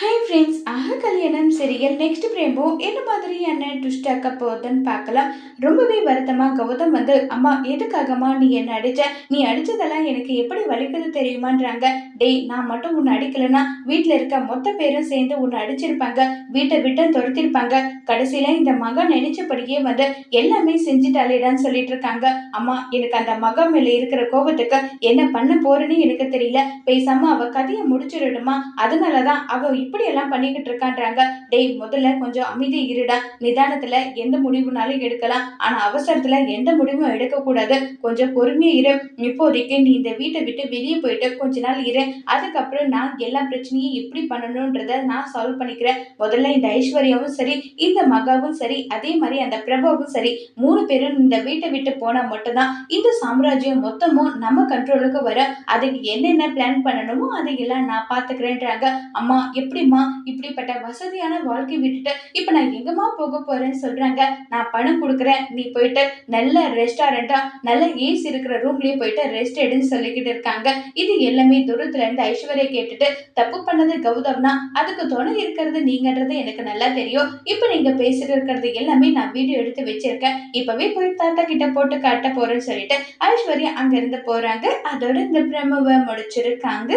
Hi friends ஆக கல்யாணம் serial next பிரேமோ என்ன மாதிரியான ட்விஸ்ட் ஆக்க போகுதுன்னு பார்க்கலாம். ரொம்பவே வருத்தமாக கௌதம் வந்து அம்மா எதுக்காகம்மா நீ என்ன அடிச்ச? நீ அடித்ததெல்லாம் எனக்கு எப்படி வலிக்குது தெரியுமான்றாங்க. டேய் நான் மட்டும் உன்னை அடிக்கலைன்னா வீட்டில் இருக்க மொத்த பேரும் சேர்ந்து உன்னை அடிச்சிருப்பாங்க. வீட்டை விட்டு துரத்திருப்பாங்க. கடைசியில் இந்த மகன் நினைச்சபடியே வந்து எல்லாமே செஞ்சுட்டாலேடான்னு சொல்லிட்டு இருக்காங்க. அம்மா எனக்கு அந்த மகன் மேலே இருக்கிற கோபத்துக்கு என்ன பண்ண போறேன்னு எனக்கு தெரியல. பேசாமல் அவள் கதையை முடிச்சிடணுமா அதனால தான் அவள் எல்லாம் பண்ணிக்கிட்டு இருக்கான்றாங்க. டேய் முதல்ல கொஞ்சம் அமைதி இருடா. நிதானத்துல எந்த முடிவுனாலும் எடுக்கலாம். ஆனா அவசரத்துல எந்த முடிவும் எடுக்கக்கூடாது. கொஞ்சம் பொறுமையா இரு. இப்போதைக்கு நீ இந்த வீட்டை விட்டு வெளியே போயிட்டு கொஞ்ச நாள் இரு. அதுக்கப்புறம் நான் எல்லா பிரச்சனையும் எப்படி பண்ணணும்ன்றத நான் சால்வ் பண்ணிக்கிறேன். முதல்ல இந்த ஐஸ்வர்யாவும் சரி இந்த மகாவும் சரி அதே மாதிரி அந்த பிரபாவும் சரி மூணு பேரும் இந்த வீட்டை விட்டு போனா மட்டும்தான் இந்த சாம்ராஜ்யம் மொத்தமும் நம்ம கண்ட்ரோலுக்கு வர அதுக்கு என்னென்ன பிளான் பண்ணணுமோ அதையெல்லாம் நான் பாத்துக்கிறேன்றாங்க அம்மா எப்படி எப்படிம்மா இப்படிப்பட்ட வசதியான வாழ்க்கை விட்டுட்டு இப்போ நான் எங்கம்மா போக போறேன்னு சொல்றாங்க? நான் பணம் கொடுக்குறேன். நீ போயிட்டு நல்ல ரெஸ்டாரண்டா நல்ல ஏசி இருக்கிற ரூம்லயே போயிட்டு ரெஸ்ட் எடுன்னு சொல்லிக்கிட்டு இருக்காங்க. இது எல்லாமே தூரத்துல இருந்து ஐஸ்வர்யா கேட்டுட்டு தப்பு பண்ணது கௌதம்னா அதுக்கு துணை இருக்கிறது நீங்கன்றது எனக்கு நல்லா தெரியும். இப்போ நீங்க பேசிட்டு இருக்கிறது எல்லாமே நான் வீடியோ எடுத்து வச்சிருக்கேன். இப்பவே போய் தாத்தா கிட்ட போட்டு காட்ட போறேன்னு சொல்லிட்டு ஐஸ்வர்யா அங்க இருந்து போறாங்க. அதோட இந்த பிரமவை முடிச்சிருக்காங்க.